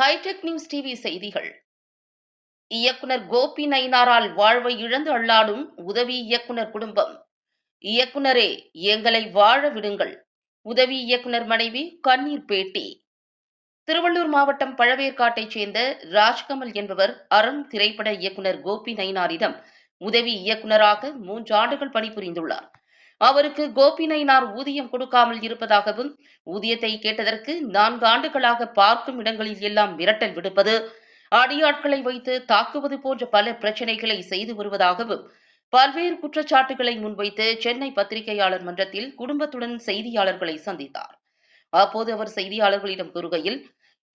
Hitech news TV செய்திகள். இயக்குனர் கோபி நயினாரால் வாழ்வை இழந்து அள்ளாடும் உதவி இயக்குனர் குடும்பம். இயக்குனரே எங்களை வாழ விடுங்கள். உதவி இயக்குனர் மனைவி கண்ணீர் பேட்டி. திருவள்ளூர் மாவட்டம் பழவேற்காட்டைச் சேர்ந்த ராஜ்கமல் என்பவர் அருண் திரைப்பட இயக்குனர் கோபி நயினாரிடம் உதவி இயக்குனராக மூன்று ஆண்டுகள் பணிபுரிந்துள்ளார். அவருக்கு கோபி நயினார் ஊதியம் கொடுக்காமல் இருப்பதாகவும் ஊதியத்தை கேட்டதற்கு நான்கு ஆண்டுகளாக பார்க்கும் இடங்களில் எல்லாம் மிரட்டல் விடுப்பது அடியாட்களை வைத்து தாக்குவது போன்ற பல பிரச்சனைகளை செய்து வருவதாகவும் பல்வேறு குற்றச்சாட்டுகளை முன்வைத்து சென்னை பத்திரிகையாளர் மன்றத்தில் குடும்பத்துடன் செய்தியாளர்களை சந்தித்தார். அப்போது அவர் செய்தியாளர்களிடம் கூறுகையில்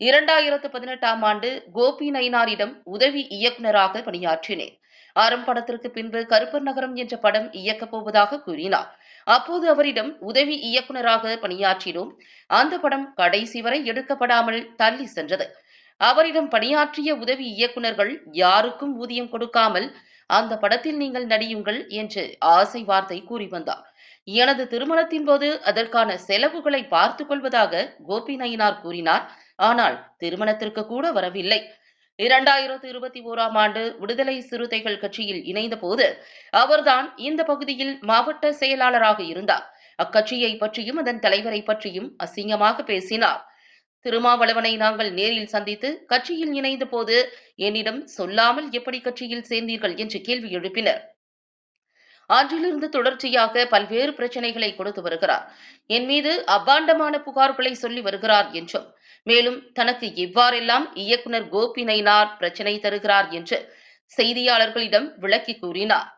இரண்டாயிரத்து பதினெட்டாம் ஆண்டு கோபி நயினாரிடம் உதவி இயக்குநராக பணியாற்றினேன். அறம் படத்திற்கு பின்பு கருப்பர் நகரம் என்ற படம் இயக்கப் போவதாக கூறினார். அப்போது அவரிடம் உதவி இயக்குநராக பணியாற்றினோம். அந்த படம் கடைசி வரை எடுக்கப்படாமல் தள்ளி சென்றது. அவரிடம் பணியாற்றிய உதவி இயக்குநர்கள் யாருக்கும் ஊதியம் கொடுக்காமல் அந்த படத்தில் நீங்கள் நடியுங்கள் என்று ஆசை வார்த்தை கூறி வந்தார். எனது திருமணத்தின் போது அதற்கான செலவுகளை பார்த்துக் கொள்வதாக கோபி நயினார் கூறினார். ஆனால் திருமணத்திற்கு கூட வரவில்லை. இரண்டாயிரத்து இருபத்தி ஓராம் ஆண்டு விடுதலை சிறுத்தைகள் கட்சியில் இணைந்த போது அவர்தான் இந்த பகுதியில் மாவட்ட செயலாளராக இருந்தார். அக்கட்சியை பற்றியும் அதன் தலைவரை பற்றியும் அசிங்கமாக பேசினார். திருமாவளவனை நாங்கள் நேரில் சந்தித்து கட்சியில் இணைந்த போது என்னிடம் சொல்லாமல் எப்படி கட்சியில் சேர்ந்தீர்கள் என்று கேள்வி எழுப்பினர். அன்றிலிருந்து தொடர்ச்சியாக பல்வேறு பிரச்சனைகளை கொடுத்து வருகிறார். என் மீது அபாண்டமான புகார்களை சொல்லி வருகிறார் என்றும் மேலும் தனக்கு இவ்வாறெல்லாம் இயக்குனர் கோபி நயினார் பிரச்சனை தருகிறார் என்று செய்தியாளர்களிடம் விளக்கி கூறினார்.